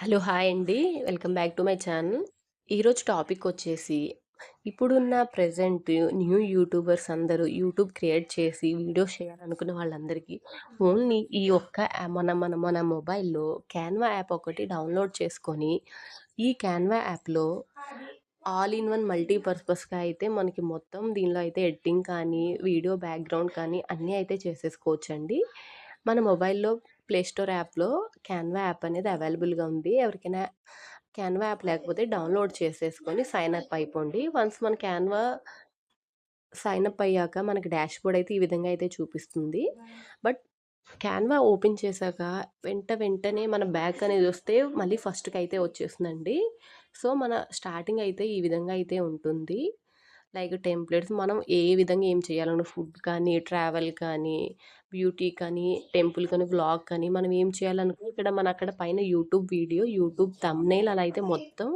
Hello hi అండి. Welcome back to my channel. ఈరోజు topic వచ్చేసి ఇప్పుడున్న ప్రజెంట్ న్యూ యూట్యూబర్స్ అందరూ యూట్యూబ్ క్రియేట్ చేసి వీడియోస్ చేయాలనుకున్న వాళ్ళందరికీ ఓన్లీ ఈ ఒక్క మన మన మన మొబైల్లో క్యాన్వా యాప్ ఒకటి డౌన్లోడ్ చేసుకొని ఈ క్యాన్వా యాప్లో ఆల్ ఇన్ వన్ మల్టీపర్పస్గా అయితే మనకి మొత్తం దీనిలో అయితే ఎడిటింగ్ కానీ వీడియో బ్యాక్గ్రౌండ్ కానీ అన్నీ అయితే చేసేసుకోవచ్చండి. మన మొబైల్లో ప్లే స్టోర్ యాప్లో క్యాన్వా యాప్ అనేది అవైలబుల్గా ఉంది. ఎవరికైనా క్యాన్వా యాప్ లేకపోతే డౌన్లోడ్ చేసేసుకొని సైన్ అప్ అయిపోండి. వన్స్ మన క్యాన్వా సైన్ అప్ అయ్యాక మనకి డాష్ బోర్డ్ అయితే ఈ విధంగా అయితే చూపిస్తుంది. బట్ క్యాన్వా ఓపెన్ చేశాక వెంట వెంటనే మన బ్యాక్ అనేది వస్తే మళ్ళీ ఫస్ట్కి అయితే వచ్చేస్తుందండి. సో మన స్టార్టింగ్ అయితే ఈ విధంగా అయితే ఉంటుంది. లైక్ టెంప్లెట్స్ మనం ఏ విధంగా ఏం చేయాలన్నా ఫుడ్ కానీ ట్రావెల్ కానీ బ్యూటీ కానీ టెంపుల్ కానీ వ్లాగ్ కానీ మనం ఏం చేయాలనుకో ఇక్కడ మన అక్కడ పైన యూట్యూబ్ వీడియో యూట్యూబ్ తమ్నేల్ అలా అయితే మొత్తం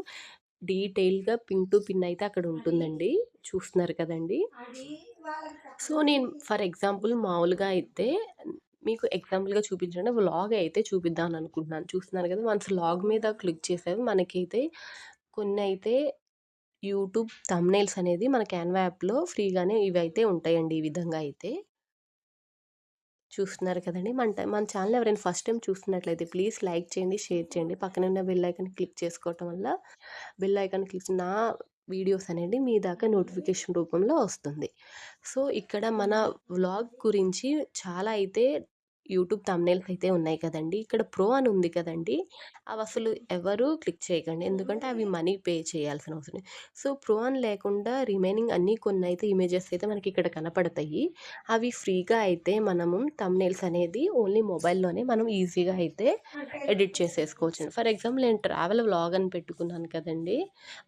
డీటెయిల్గా పిన్ టు పిన్ అయితే అక్కడ ఉంటుందండి. చూస్తున్నారు కదండి. సో నేను ఫర్ ఎగ్జాంపుల్ మామూలుగా అయితే మీకు ఎగ్జాంపుల్గా చూపించండి వ్లాగ్ అయితే చూపిద్దాం అనుకుంటున్నాను. చూస్తున్నారు కదా మన వ్లాగ్ మీద క్లిక్ చేసేవి మనకైతే కొన్ని అయితే యూట్యూబ్ తమ్నైల్స్ అనేది మన క్యాన్వా యాప్లో ఫ్రీగానే ఇవి అయితే ఉంటాయండి ఈ విధంగా అయితే. చూస్తున్నారు కదండి. మన మన ఛానల్ ఎవరైనా ఫస్ట్ టైం చూస్తున్నట్లయితే ప్లీజ్ లైక్ చేయండి షేర్ చేయండి. పక్కన ఉన్న బెల్ ఐకాన్ క్లిక్ చేసుకోవటం వల్ల బెల్ ఐకాన్ క్లిక్ నా వీడియోస్ అనేది మీ దాకా నోటిఫికేషన్ రూపంలో వస్తుంది. సో ఇక్కడ మన వ్లాగ్ గురించి చాలా అయితే యూట్యూబ్ తమ్నేల్స్ అయితే ఉన్నాయి కదండి. ఇక్కడ ప్రో అని ఉంది కదండి. అవి అసలు ఎవరు క్లిక్ చేయకండి. ఎందుకంటే అవి మనీ పే చేయాల్సిన అవసరం సో ప్రో అని లేకుండా రిమైనింగ్ అన్నీ కొన్ని అయితే ఇమేజెస్ అయితే మనకి ఇక్కడ కనపడతాయి. అవి ఫ్రీగా అయితే మనము తమ్నేల్స్ అనేది ఓన్లీ మొబైల్లోనే మనం ఈజీగా అయితే ఎడిట్ చేసేసుకోవచ్చు ఫర్ ఎగ్జాంపుల్ నేను ట్రావెల్ వ్లాగ్ అని పెట్టుకున్నాను కదండి.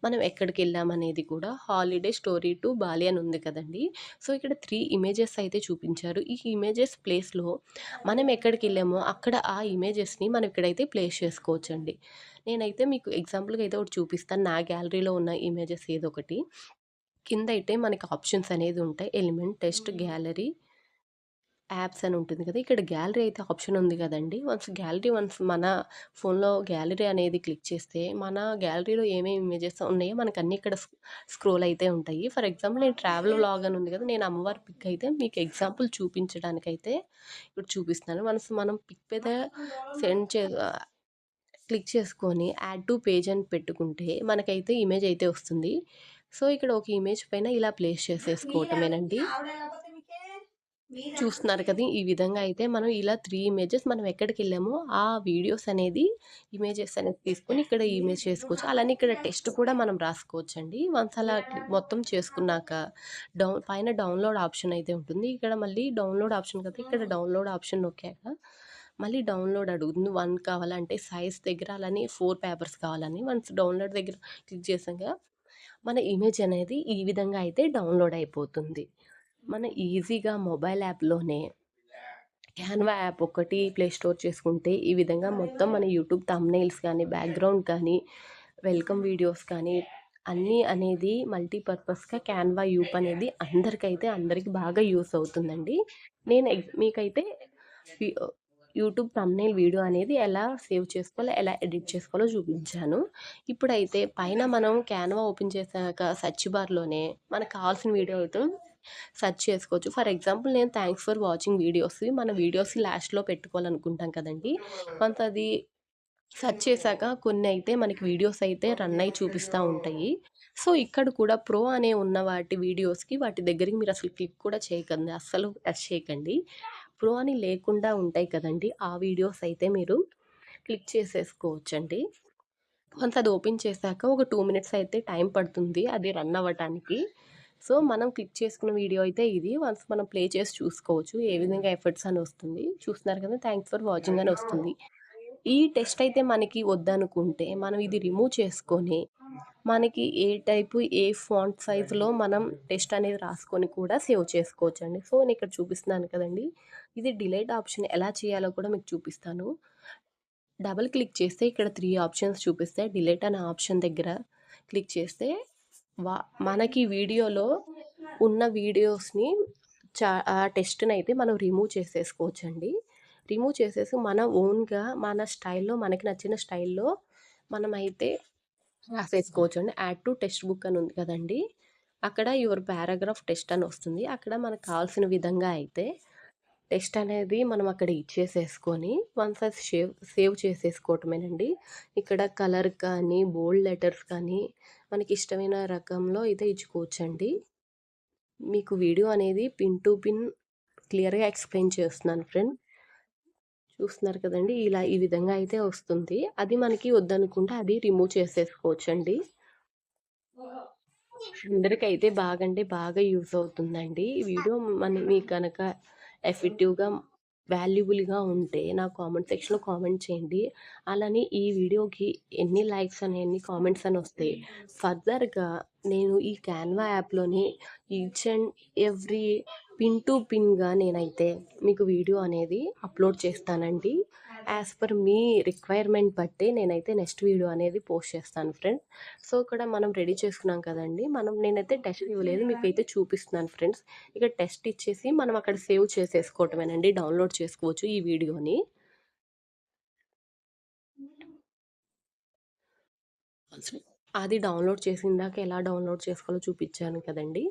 మనం ఎక్కడికి వెళ్ళామనేది కూడా హాలిడే స్టోరీ టు బాలి అని ఉంది కదండి. సో ఇక్కడ త్రీ ఇమేజెస్ అయితే చూపించారు. ఈ ఇమేజెస్ ప్లేస్లో మనం ఎక్కడికి వెళ్ళామో అక్కడ ఆ ఇమేజెస్ని మనం ఇక్కడైతే ప్లేస్ చేసుకోవచ్చండి. నేనైతే మీకు ఎగ్జాంపుల్గా అయితే ఒకటి చూపిస్తాను. నా గ్యాలరీలో ఉన్న ఇమేజెస్ ఏదో ఒకటి కింద అయితే మనకి ఆప్షన్స్ అనేది ఉంటాయి ఎలిమెంట్ టెస్ట్ గ్యాలరీ యాప్స్ అని ఉంటుంది కదా! ఇక్కడ గ్యాలరీ అయితే ఆప్షన్ ఉంది కదండి! వన్స్ గ్యాలరీ వన్స్ మన ఫోన్లో గ్యాలరీ అనేది క్లిక్ చేస్తే మన గ్యాలరీలో ఏమేమి ఇమేజెస్ ఉన్నాయో మనకు అన్ని ఇక్కడ స్క్రోల్ అయితే ఉంటాయి. ఫర్ ఎగ్జాంపుల్ నేను ట్రావెల్ వ్లాగ్ అని ఉంది కదా! నేను అమ్మవారి పిక్ అయితే మీకు ఎగ్జాంపుల్ చూపించడానికైతే ఇప్పుడు చూపిస్తాను వన్స్ మనం పిక్ మీద సెండ్ చే క్లిక్ చేసుకొని యాడ్ టు పేజ్ అని పెట్టుకుంటే మనకైతే ఇమేజ్ అయితే వస్తుంది. సో ఇక్కడ ఒక ఇమేజ్ పైన ఇలా ప్లేస్ చేసేసుకోవటమేనండి. చూస్తున్నారు కదా! ఈ విధంగా అయితే మనం ఇలా త్రీ ఇమేజెస్ మనం ఎక్కడికి వెళ్ళామో ఆ వీడియోస్ అనేది ఇమేజెస్ అనేది తీసుకొని ఇక్కడ ఇమేజ్ చేసుకోవచ్చు. అలానే ఇక్కడ టెస్ట్ కూడా మనం రాసుకోవచ్చు అండి వన్స్ అలా మొత్తం చేసుకున్నాక డౌన్ పైన డౌన్లోడ్ ఆప్షన్ అయితే ఉంటుంది. ఇక్కడ మళ్ళీ డౌన్లోడ్ ఆప్షన్ కదా! ఇక్కడ డౌన్లోడ్ ఆప్షన్ నొక్కాక మళ్ళీ డౌన్లోడ్ అడుగుతుంది. వన్ కావాలంటే సైజ్ దగ్గర అలానే ఫోర్ పేపర్స్ కావాలని. వన్స్ డౌన్లోడ్ దగ్గర క్లిక్ చేసాక మన ఇమేజ్ అనేది ఈ విధంగా అయితే డౌన్లోడ్ అయిపోతుంది. మన ఈజీగా మొబైల్ యాప్లోనే క్యాన్వా యాప్ ఒకటి ప్లే స్టోర్ చేసుకుంటే ఈ విధంగా మొత్తం మన యూట్యూబ్ తమ్నైల్స్ కానీ బ్యాక్గ్రౌండ్ కానీ వెల్కమ్ వీడియోస్ కానీ అన్నీ అనేది మల్టీపర్పస్గా క్యాన్వా యూప్ అనేది అందరికైతే అందరికి బాగా యూస్ అవుతుందండి. నేను మీకైతే యూట్యూబ్ తమ్నైల్ వీడియో అనేది ఎలా సేవ్ చేసుకోవాలో ఎలా ఎడిట్ చేసుకోవాలో చూపించాను. ఇప్పుడైతే పైన మనం క్యాన్వా ఓపెన్ చేశాక సర్చ్ బార్లోనే మనకు కావాల్సిన వీడియో అయితే సెర్చ్ చేసుకోవచ్చు. ఫర్ ఎగ్జాంపుల్ నేను థ్యాంక్స్ ఫర్ వాచింగ్ వీడియోస్. మన వీడియోస్ లాస్ట్లో పెట్టుకోవాలనుకుంటాం కదండి. కొంత అది సెర్చ్ చేశాక కొన్ని అయితే మనకి వీడియోస్ అయితే రన్ అయి చూపిస్తూ ఉంటాయి. సో ఇక్కడ కూడా ప్రో అనే ఉన్న వాటి వీడియోస్కి వాటి దగ్గరికి మీరు అసలు క్లిక్ కూడా చేయకండి. అస్సలు టచ్ చేయకండి. ప్రో అని లేకుండా ఉంటాయి కదండి. ఆ వీడియోస్ అయితే మీరు క్లిక్ చేసేసుకోవచ్చండి. కొంత అది ఓపెన్ చేశాక ఒక టూ మినిట్స్ అయితే టైం పడుతుంది. అది రన్ అవ్వటానికి. సో మనం క్లిక్ చేసుకున్న వీడియో అయితే ఇది. వన్స్ మనం ప్లే చేసి చూసుకోవచ్చు ఏ విధంగా ఎఫర్ట్స్ అని వస్తుంది. చూస్తున్నారు కదా థ్యాంక్స్ ఫర్ వాచింగ్ అని వస్తుంది. ఈ టెస్ట్ అయితే మనకి వద్దనుకుంటే మనం ఇది రిమూవ్ చేసుకొని మనకి ఏ టైపు ఏ ఫాంట్ సైజులో మనం టెస్ట్ అనేది రాసుకొని కూడా సేవ్ చేసుకోవచ్చు అండి సో నేను ఇక్కడ చూపిస్తున్నాను కదండి. ఇది డిలేట్ ఆప్షన్ ఎలా చేయాలో కూడా మీకు చూపిస్తాను. డబుల్ క్లిక్ చేస్తే ఇక్కడ త్రీ ఆప్షన్స్ చూపిస్తాయి. డిలేట్ అనే ఆప్షన్ దగ్గర క్లిక్ చేస్తే వా మనకి వీడియోలో ఉన్న వీడియోస్ని చా ఆ టెస్ట్ని అయితే మనం రిమూవ్ చేసేసుకోవచ్చండి రిమూవ్ చేసేసి మన ఓన్గా మన స్టైల్లో మనకి నచ్చిన స్టైల్లో మనమైతే రాసేసుకోవచ్చు అండి యాడ్ టు టెక్స్ట్ బుక్ అని ఉంది కదండీ! అక్కడ యువర్ పారాగ్రాఫ్ టెస్ట్ అని వస్తుంది. అక్కడ మనకు కావాల్సిన విధంగా అయితే టెస్ట్ అనేది మనం అక్కడ ఇచ్చేసేసుకొని వన్స్ అది సేవ్ సేవ్ చేసేసుకోవటమేనండి. ఇక్కడ కలర్ కానీ, బోల్డ్ లెటర్స్ కానీ మనకి ఇష్టమైన రకంలో అయితే ఇచ్చుకోవచ్చండి. మీకు వీడియో అనేది పిన్ టు పిన్ క్లియర్‌గా ఎక్స్‌ప్లెయిన్ చేస్తున్నాను ఫ్రెండ్. చూస్తున్నారు కదండి ఇలా ఈ విధంగా అయితే వస్తుంది. అది మనకి వద్దనుకుంటే అది రిమూవ్ చేసేసుకోవచ్చండి. అందరికైతే బాగా అంటే బాగా యూజ్ అవుతుందండి. ఈ వీడియో మన మీకు కనుక ఎఫెక్టివ్‌గా, వాల్యుబుల్‌గా ఉంటే నా కామెంట్ సెక్షన్‌లో కామెంట్ చేయండి. అలానే ఈ వీడియోకి ఎన్ని లైక్స్ అని, ఎన్ని కామెంట్స్ అని వస్తే ఫర్దర్‌గా నేను ఈ Canva యాప్‌లోని each and every pin to పిన్‌గా నేనైతే మీకు వీడియో అనేది అప్లోడ్ చేస్తానండి. యాజ్ పర్ మీ రిక్వైర్మెంట్ బట్టి నేనైతే నెక్స్ట్ వీడియో అనేది పోస్ట్ చేస్తాను ఫ్రెండ్స్. సో, ఇక్కడ మనం రెడీ చేసుకున్నాం కదండీ! మనం నేనైతే టెస్ట్ ఇవ్వలేదు. మీకైతే చూపిస్తున్నాను ఫ్రెండ్స్. ఇక టెస్ట్ ఇచ్చేసి మనం అక్కడ సేవ్ చేసేసుకోవటమేనండి. డౌన్‌లోడ్ చేసుకోవచ్చు ఈ వీడియోని. అది డౌన్‌లోడ్ చేసిందాక ఎలా డౌన్‌లోడ్ చేసుకోవాలో చూపించాను కదండీ!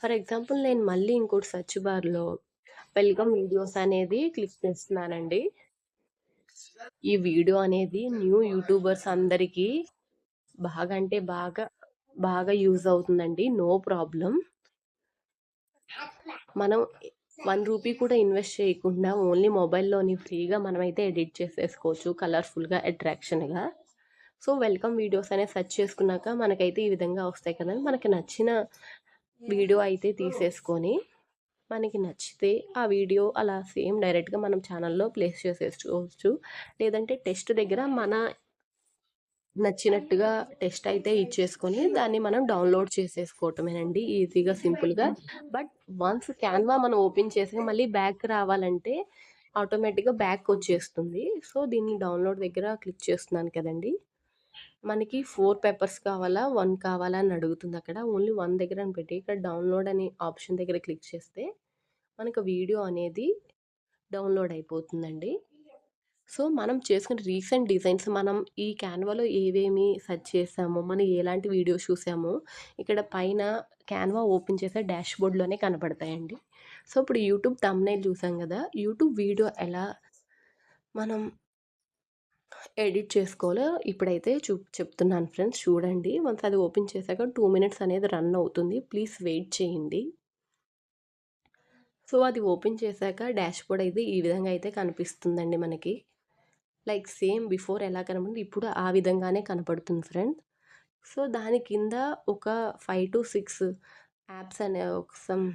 ఫర్ ఎగ్జాంపుల్ నేను మళ్ళీ ఇంకోటి సర్చ్ బార్‌లో వెల్కమ్ వీడియోస్ అనేది క్లిక్ చేస్తున్నానండి. ఈ వీడియో అనేది న్యూ యూట్యూబర్స్ అందరికీ బాగా అంటే బాగా, బాగా యూజ్ అవుతుందండి. నో ప్రాబ్లం మనం వన్ రూపీ కూడా ఇన్వెస్ట్ చేయకుండా ఓన్లీ మొబైల్‌లోని ఫ్రీగా మనమైతే ఎడిట్ చేసేసుకోవచ్చు కలర్‌ఫుల్‌గా, అట్రాక్షన్‌గా. సో, వెల్కమ్ వీడియోస్ అనేది సెర్చ్ చేసుకున్నాక మనకైతే ఈ విధంగా వస్తాయి కదండి మనకి నచ్చిన వీడియో అయితే తీసేసుకొని మనకి నచ్చితే ఆ వీడియో అలా సేమ్ డైరెక్ట్‌గా మనం ఛానల్‌లో ప్లేస్ చేసేసుకోవచ్చు. లేదంటే టెస్ట్ దగ్గర మన నచ్చినట్టుగా టెస్ట్ అయితే ఇచ్చేసుకొని దాన్ని మనం డౌన్‌లోడ్ చేసేసుకోవటమేనండి ఈజీగా, సింపుల్‌గా. బట్ వన్స్ క్యాన్వా మనం ఓపెన్ చేసాక మళ్ళీ బ్యాక్ రావాలంటే ఆటోమేటిక్‌గా బ్యాక్ వచ్చేస్తుంది. సో, దీన్ని డౌన్‌లోడ్ దగ్గర క్లిక్ చేస్తున్నాను కదండీ! మనకి ఫోర్ పేపర్స్ కావాలా? వన్ కావాలా? అని అడుగుతుంది అక్కడ. ఓన్లీ వన్ దగ్గర అని పెట్టి ఇక్కడ డౌన్‌లోడ్ అనే ఆప్షన్ దగ్గర క్లిక్ చేస్తే మనకు వీడియో అనేది డౌన్‌లోడ్ అయిపోతుందండి. సో, మనం చేసుకున్న రీసెంట్ డిజైన్స్ మనం ఈ క్యాన్వాలో ఏవేమి సెర్చ్ చేసామో, మనం ఎలాంటి వీడియోస్ చూసామో ఇక్కడ పైన క్యాన్వా ఓపెన్ చేసే డాష్ బోర్డ్లోనే కనపడతాయండి. సో, ఇప్పుడు యూట్యూబ్ తమ్నైల్ చూసాం కదా యూట్యూబ్ వీడియో ఎలా మనం ఎడిట్ చేసుకోవాలో ఇప్పుడైతే చూ చెప్తున్నాను ఫ్రెండ్స్ చూడండి. వన్స్ అది ఓపెన్ చేశాక టూ మినిట్స్ అనేది రన్ అవుతుంది. ప్లీజ్ వెయిట్ చేయండి. సో, అది ఓపెన్ చేశాక డాష్‌బోర్డ్ అయితే ఈ విధంగా అయితే కనిపిస్తుందండి మనకి. లైక్ సేమ్ బిఫోర్ ఎలా కనపడింది ఇప్పుడు ఆ విధంగానే కనపడుతుంది ఫ్రెండ్స్. సో, దాని కింద ఒక 5-6 యాప్స్ అనే ఒక సమ్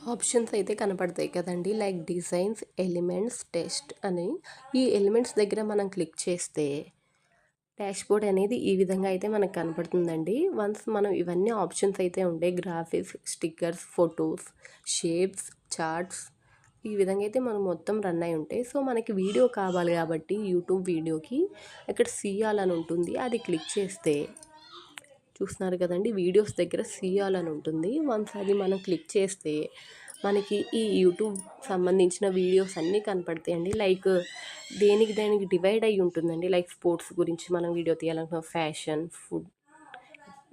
ఆప్షన్స్ అయితే కనపడతాయి కదండీ! లైక్ డిజైన్స్, ఎలిమెంట్స్, టెస్ట్ అని. ఈ ఎలిమెంట్స్ దగ్గర మనం క్లిక్ చేస్తే డ్యాష్బోర్డ్ అనేది ఈ విధంగా అయితే మనకు కనపడుతుందండి. వన్స్ మనం ఇవన్నీ ఆప్షన్స్ అయితే ఉంటాయి. Graphics, stickers, photos shapes, charts ఈ విధంగా అయితే మనం మొత్తం రన్ అయి ఉంటాయి. సో, మనకి వీడియో కావాలి కాబట్టి యూట్యూబ్ వీడియోకి ఇక్కడ సీయాలని ఉంటుంది. అది క్లిక్ చేస్తే చూస్తున్నారు కదండి వీడియోస్ దగ్గర సీయాలని ఉంటుంది. వన్స్ అది మనం క్లిక్ చేస్తే మనకి ఈ యూట్యూబ్ సంబంధించిన వీడియోస్ అన్నీ కనపడతాయండి. లైక్ దేనికి దేనికి డివైడ్ అయ్యి ఉంటుందండి. లైక్ స్పోర్ట్స్ గురించి మనం వీడియో తీయాలనుకున్న ఫ్యాషన్, ఫుడ్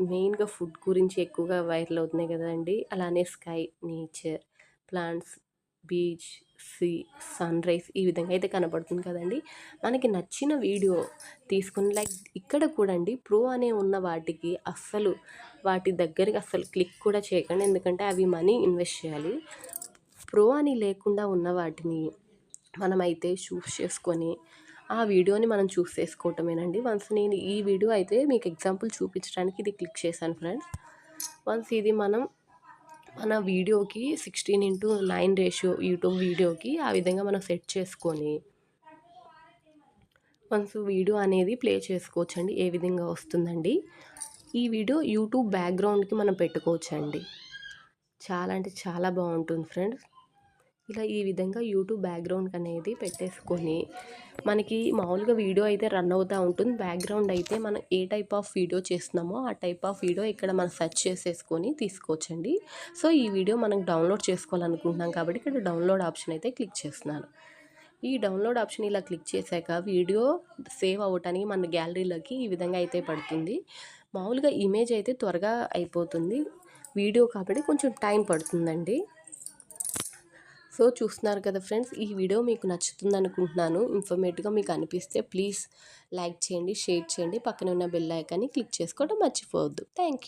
మెయిన్‌గా ఫుడ్ గురించి ఎక్కువగా వైరల్ అవుతున్నాయి కదండీ! అలానే sky, nature, plants, beach, sea, sunrise ఈ విధంగా అయితే కనబడుతుంది కదండీ! మనకి నచ్చిన వీడియో తీసుకొని లైక్ ఇక్కడ కూడా అండి ప్రో అనే ఉన్న వాటికి అస్సలు వాటి దగ్గరికి అస్సలు క్లిక్ కూడా చేయకండి. ఎందుకంటే అవి మనీ ఇన్వెస్ట్ చేయాలి. ప్రో అని లేకుండా ఉన్న వాటిని మనమైతే చూస్ చేసుకొని ఆ వీడియోని మనం చూస్ చేసుకోవటమేనండి. వన్స్ నేను ఈ వీడియో అయితే మీకు ఎగ్జాంపుల్ చూపించడానికి ఇది క్లిక్ చేశాను ఫ్రెండ్స్. వన్స్ ఇది మనం మన వీడియోకి 16:9 రేషియో యూట్యూబ్ వీడియోకి ఆ విధంగా మనం సెట్ చేసుకొని వన్స్ వీడియో అనేది ప్లే చేసుకోవచ్చండి. ఏ విధంగా వస్తుందండి. ఈ వీడియో యూట్యూబ్ బ్యాక్‌గ్రౌండ్‌కి మనం పెట్టుకోవచ్చండి. చాలా అంటే చాలా బాగుంటుంది ఫ్రెండ్స్. ఇలా ఈ విధంగా యూట్యూబ్ బ్యాక్గ్రౌండ్ అనేది పెట్టేసుకొని మనకి మామూలుగా వీడియో అయితే రన్ అవుతూ ఉంటుంది. బ్యాక్‌గ్రౌండ్ అయితే మనం ఏ టైప్ ఆఫ్ వీడియో చేస్తున్నామో ఆ టైప్ ఆఫ్ వీడియో ఇక్కడ మనం సెర్చ్ చేసేసుకొని తీసుకోవచ్చండి. సో, ఈ వీడియో మనం డౌన్‌లోడ్ చేసుకోవాలనుకుంటున్నాం కాబట్టి ఇక్కడ డౌన్‌లోడ్ ఆప్షన్ అయితే క్లిక్ చేస్తున్నాను. ఈ డౌన్లోడ్ ఆప్షన్ ఇలా క్లిక్ చేశాక వీడియో సేవ్ అవ్వటానికి మన గ్యాలరీలోకి ఈ విధంగా అయితే పడుతుంది మామూలుగా ఇమేజ్ అయితే త్వరగా అయిపోతుంది వీడియో కాబట్టి కొంచెం టైం పడుతుందండి సో చూస్తున్నారు కదా ఫ్రెండ్స్ ఈ వీడియో మీకు నచ్చుతుంది అనుకుంటున్నాను ఇన్ఫర్మేటివ్గా మీకు అనిపిస్తే ప్లీజ్ లైక్ చేయండి షేర్ చేయండి. పక్కన ఉన్న బెల్ ఐకాన్ని క్లిక్ చేసుకోవడం మర్చిపోవద్దు. థ్యాంక్